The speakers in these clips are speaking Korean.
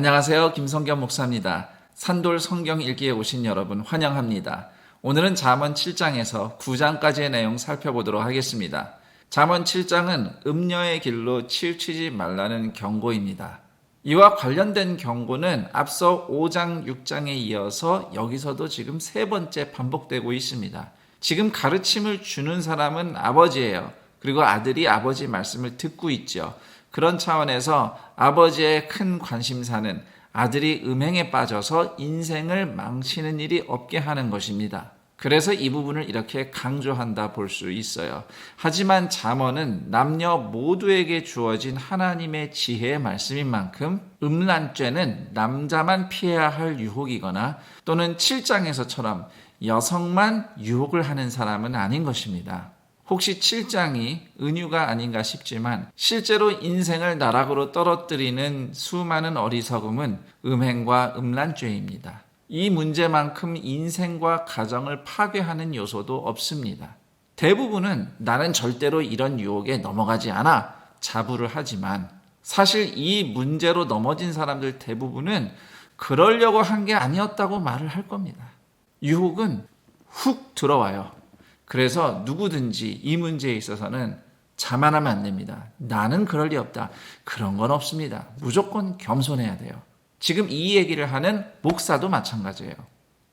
안녕하세요. 김성겸 목사입니다. 산돌 성경 읽기에 오신 여러분 환영합니다. 오늘은 잠언 7장에서 9장까지의 내용 살펴보도록 하겠습니다. 잠언 7장은 음녀의 길로 치우치지 말라는 경고입니다. 이와 관련된 경고는 앞서 5장, 6장에 이어서 여기서도 지금 세 번째 반복되고 있습니다. 지금 가르침을 주는 사람은 아버지예요. 그리고 아들이 아버지 말씀을 듣고 있죠. 그런 차원에서 아버지의 큰 관심사는 아들이 음행에 빠져서 인생을 망치는 일이 없게 하는 것입니다. 그래서 이 부분을 이렇게 강조한다 볼 수 있어요. 하지만 잠언은 남녀 모두에게 주어진 하나님의 지혜의 말씀인 만큼 음란죄는 남자만 피해야 할 유혹이거나 또는 7장에서처럼 여성만 유혹을 하는 사람은 아닌 것입니다. 혹시 7장이 은유가 아닌가 싶지만 실제로 인생을 나락으로 떨어뜨리는 수많은 어리석음은 음행과 음란죄입니다. 이 문제만큼 인생과 가정을 파괴하는 요소도 없습니다. 대부분은 나는 절대로 이런 유혹에 넘어가지 않아 자부를 하지만 사실 이 문제로 넘어진 사람들 대부분은 그러려고 한 게 아니었다고 말을 할 겁니다. 유혹은 훅 들어와요. 그래서 누구든지 이 문제에 있어서는 자만하면 안 됩니다. 나는 그럴 리 없다. 그런 건 없습니다. 무조건 겸손해야 돼요. 지금 이 얘기를 하는 목사도 마찬가지예요.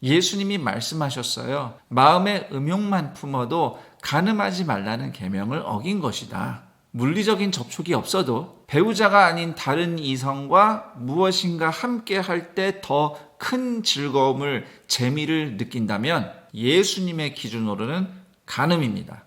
예수님이 말씀하셨어요. 마음의 음욕만 품어도 가늠하지 말라는 계명을 어긴 것이다. 물리적인 접촉이 없어도 배우자가 아닌 다른 이성과 무엇인가 함께 할 때 더 큰 즐거움을 재미를 느낀다면 예수님의 기준으로는 간음입니다.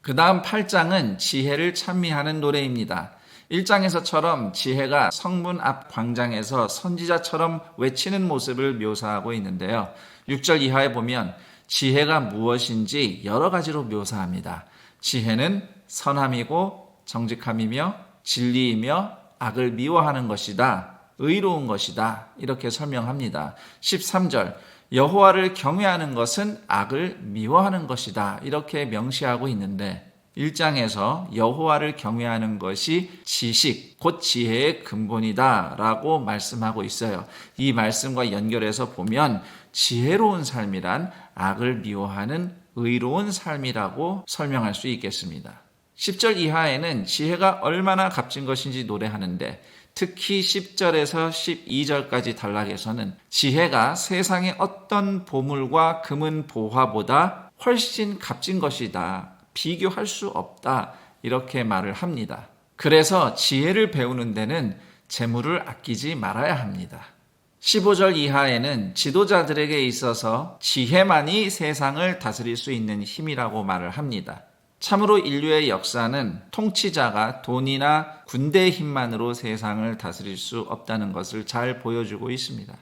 그 다음 8장은 지혜를 찬미하는 노래입니다. 1장에서처럼 지혜가 성문 앞 광장에서 선지자처럼 외치는 모습을 묘사하고 있는데요. 6절 이하에 보면 지혜가 무엇인지 여러 가지로 묘사합니다. 지혜는 선함이고 정직함이며 진리이며 악을 미워하는 것이다. 의로운 것이다. 이렇게 설명합니다. 13절 여호와를 경외하는 것은 악을 미워하는 것이다. 이렇게 명시하고 있는데 1장에서 여호와를 경외하는 것이 지식, 곧 지혜의 근본이다라고 말씀하고 있어요. 이 말씀과 연결해서 보면 지혜로운 삶이란 악을 미워하는 의로운 삶이라고 설명할 수 있겠습니다. 10절 이하에는 지혜가 얼마나 값진 것인지 노래하는데 특히 10절에서 12절까지 단락에서는 지혜가 세상의 어떤 보물과 금은 보화보다 훨씬 값진 것이다. 비교할 수 없다. 이렇게 말을 합니다. 그래서 지혜를 배우는 데는 재물을 아끼지 말아야 합니다. 15절 이하에는 지도자들에게 있어서 지혜만이 세상을 다스릴 수 있는 힘이라고 말을 합니다. 참으로 인류의 역사는 통치자가 돈이나 군대의 힘만으로 세상을 다스릴 수 없다는 것을 잘 보여주고 있습니다.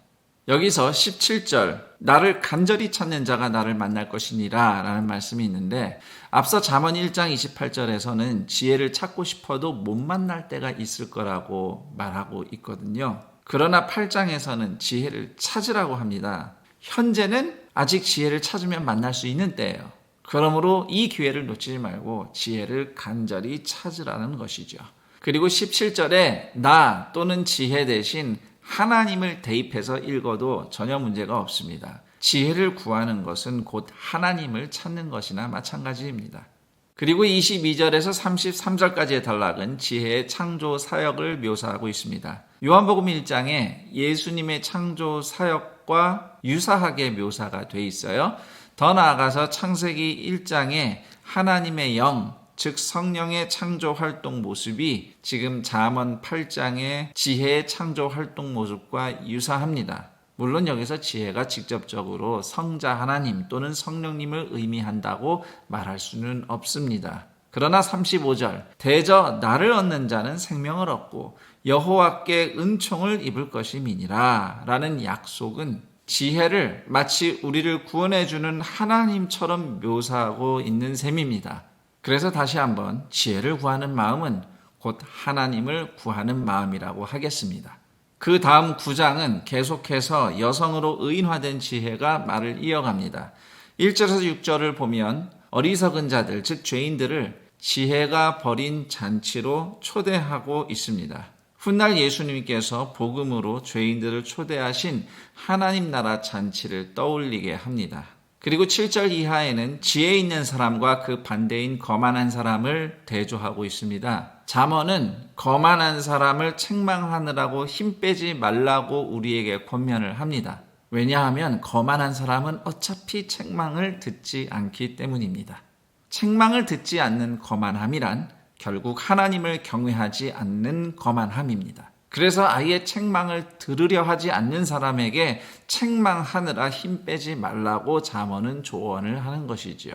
여기서 17절, 나를 간절히 찾는 자가 나를 만날 것이니라 라는 말씀이 있는데, 앞서 잠언 1장 28절에서는 지혜를 찾고 싶어도 못 만날 때가 있을 거라고 말하고 있거든요. 그러나 8장에서는 지혜를 찾으라고 합니다. 현재는 아직 지혜를 찾으면 만날 수 있는 때예요. 그러므로 이 기회를 놓치지 말고 지혜를 간절히 찾으라는 것이죠. 그리고 17절에 나 또는 지혜 대신 하나님을 대입해서 읽어도 전혀 문제가 없습니다. 지혜를 구하는 것은 곧 하나님을 찾는 것이나 마찬가지입니다. 그리고 22절에서 33절까지의 단락은 지혜의 창조 사역을 묘사하고 있습니다. 요한복음 1장에 예수님의 창조 사역과 유사하게 묘사가 돼 있어요. 더 나아가서 창세기 1장에 하나님의 영, 즉 성령의 창조 활동 모습이 지금 잠언 8장의 지혜의 창조 활동 모습과 유사합니다. 물론 여기서 지혜가 직접적으로 성자 하나님 또는 성령님을 의미한다고 말할 수는 없습니다. 그러나 35절 대저 나를 얻는 자는 생명을 얻고 여호와께 은총을 입을 것임이니라 라는 약속은 지혜를 마치 우리를 구원해 주는 하나님처럼 묘사하고 있는 셈입니다. 그래서 다시 한번 지혜를 구하는 마음은 곧 하나님을 구하는 마음이라고 하겠습니다. 그 다음 9장은 계속해서 여성으로 의인화된 지혜가 말을 이어갑니다. 1절에서 6절을 보면 어리석은 자들, 즉 죄인들을 지혜가 버린 잔치로 초대하고 있습니다. 훗날 예수님께서 복음으로 죄인들을 초대하신 하나님 나라 잔치를 떠올리게 합니다. 그리고 7절 이하에는 지혜 있는 사람과 그 반대인 거만한 사람을 대조하고 있습니다. 잠언은 거만한 사람을 책망하느라고 힘 빼지 말라고 우리에게 권면을 합니다. 왜냐하면 거만한 사람은 어차피 책망을 듣지 않기 때문입니다. 책망을 듣지 않는 거만함이란 결국 하나님을 경외하지 않는 거만함입니다. 그래서 아예 책망을 들으려 하지 않는 사람에게 책망하느라 힘 빼지 말라고 잠언은 조언을 하는 것이지요.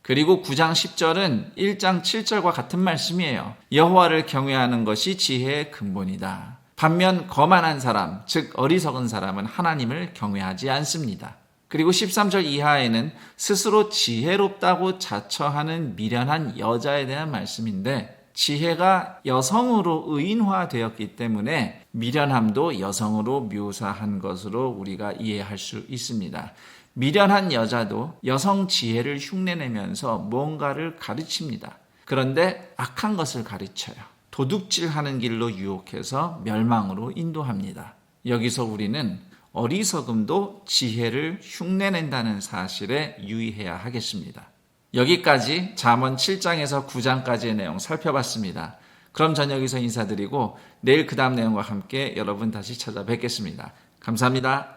그리고 9장 10절은 1장 7절과 같은 말씀이에요. 여호와를 경외하는 것이 지혜의 근본이다. 반면 거만한 사람, 즉 어리석은 사람은 하나님을 경외하지 않습니다. 그리고 13절 이하에는 스스로 지혜롭다고 자처하는 미련한 여자에 대한 말씀인데 지혜가 여성으로 의인화되었기 때문에 미련함도 여성으로 묘사한 것으로 우리가 이해할 수 있습니다. 미련한 여자도 여성 지혜를 흉내내면서 뭔가를 가르칩니다. 그런데 악한 것을 가르쳐요. 도둑질 하는 길로 유혹해서 멸망으로 인도합니다. 여기서 우리는 어리석음도 지혜를 흉내낸다는 사실에 유의해야 하겠습니다. 여기까지 잠언 7장에서 9장까지의 내용 살펴봤습니다. 그럼 전 여기서 인사드리고 내일 그 다음 내용과 함께 여러분 다시 찾아뵙겠습니다. 감사합니다.